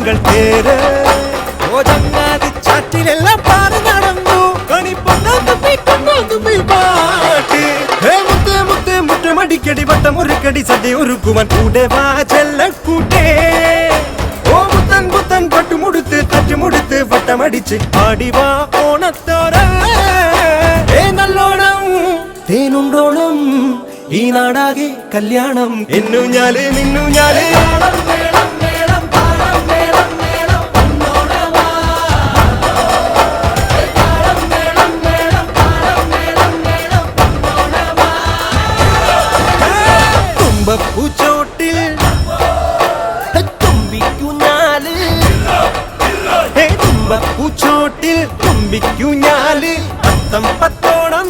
ഞങ്ങൾ പേര്. ഓ ചങ്ങാതി ചാറ്റിലെല്ലാം പാറി നടന്നു. കണിപ്പൊന്നു പാട്ട് ഹേ മുത്തേ മുത്തേ മുറ്റമടിക്കടി വട്ടം ഒരു കടി സദ്യ ഒരുക്കുവാൻ കൂടെ വാ ചെല്ലക്കൂട്ടേ ഓ മുത്തൻ പുത്തൻ പട്ടുമുടുത്ത് തട്ടുമുടുത്ത് വട്ടമടിച്ച് പാടിവാ ഓണത്തോര ഏ നല്ലോണം തേനുണ്ടോണം ഈ നാടാകെ കല്യാണം. എന്നു ഞാൽ നിന്നു ഞാൽ. തുമ്പപ്പൂച്ചോട്ടിൽ തുമ്പിക്കുഞ്ഞാൽ തുമ്പപ്പൂച്ചോട്ടിൽ തുമ്പിക്കുഞ്ഞാൽ പത്തം പത്തോടം